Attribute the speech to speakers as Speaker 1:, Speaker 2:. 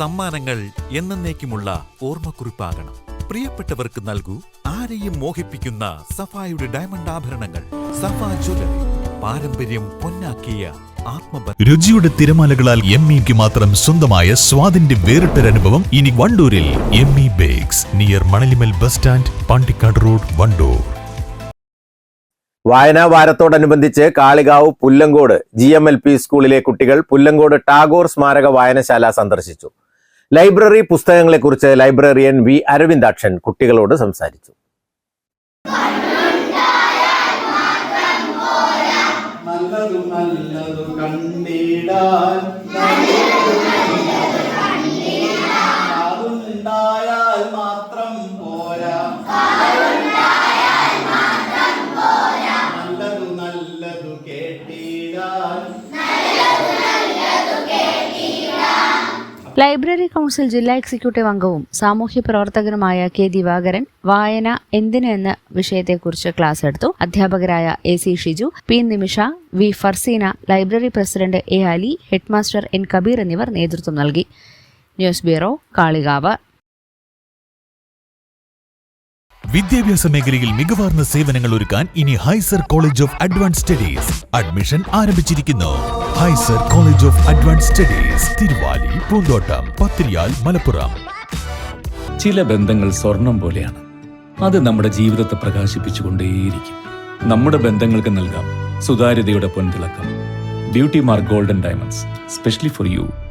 Speaker 1: സമ്മാനങ്ങൾ എന്നേക്കുമുള്ള ഓർമ്മക്കുറിപ്പാകണം. പ്രിയപ്പെട്ടവർക്ക് നൽകൂ ആരെയും മോഹിപ്പിക്കുന്ന സഫായുടെ ഡയമണ്ട് ആഭരണങ്ങൾ. സഫ ജ്വല്ലറി പാരമ്പര്യം പൊന്നാക്കിയ
Speaker 2: രുചിയുടെ തിരമാലകളാൽ എം ഇക്ക് മാത്രം സ്വന്തമായ സ്വാദിന്റെ വേറിട്ടൊരനുഭവം ഇനി വണ്ടൂരിൽ M E bakes near Manalimal bus stand Pandikkad road Wandoor.
Speaker 3: വായനാ വാരത്തോടനുബന്ധിച്ച് Kalikavu Pullangode G M L P സ്കൂളിലെ കുട്ടികൾ പുല്ലങ്കോട് ടാഗോർ സ്മാരക വായനശാല സന്ദർശിച്ചു. ലൈബ്രറി പുസ്തകങ്ങളെ കുറിച്ച് ലൈബ്രറിയൻ വി അരവിന്ദാക്ഷൻ കുട്ടികളോട് സംസാരിച്ചു.
Speaker 4: നല്ലതു മാത്രം പോരാ
Speaker 5: ലൈബ്രറി കൗൺസിൽ ജില്ലാ എക്സിക്യൂട്ടീവ് അംഗവും സാമൂഹ്യ പ്രവർത്തകനുമായ കെ ദിവാകരൻ വായന എന്തിന് എന്ന വിഷയത്തെക്കുറിച്ച് ക്ലാസ് എടുത്തു. അധ്യാപകരായ A C Shiju P Nimisha V Farseena library president A Ali headmaster N Kabeer എന്നിവർ നേതൃത്വം നൽകി. News bureau Kalikavu.
Speaker 2: വിദ്യാഭ്യാസ മേഖലയിൽ മികവാർന്ന സേവനങ്ങൾ ഒരുക്കാൻ ഇനി Hyser college of advance studies admission ആരംഭിച്ചിരിക്കുന്നു. Hyser college of advance studies Thiruvali Poonthottam Pathiriyal Malappuram.
Speaker 6: ചില ബന്ധങ്ങൾ സ്വർണം പോലെയാണ്. അത് നമ്മുടെ ജീവിതത്തെ പ്രകാശിപ്പിച്ചുകൊണ്ടേയിരിക്കും. നമ്മുടെ ബന്ധങ്ങൾക്ക് നൽകാം സുതാര്യതയുടെ പൊൻതിളക്കം beauty mark golden diamonds specially for you.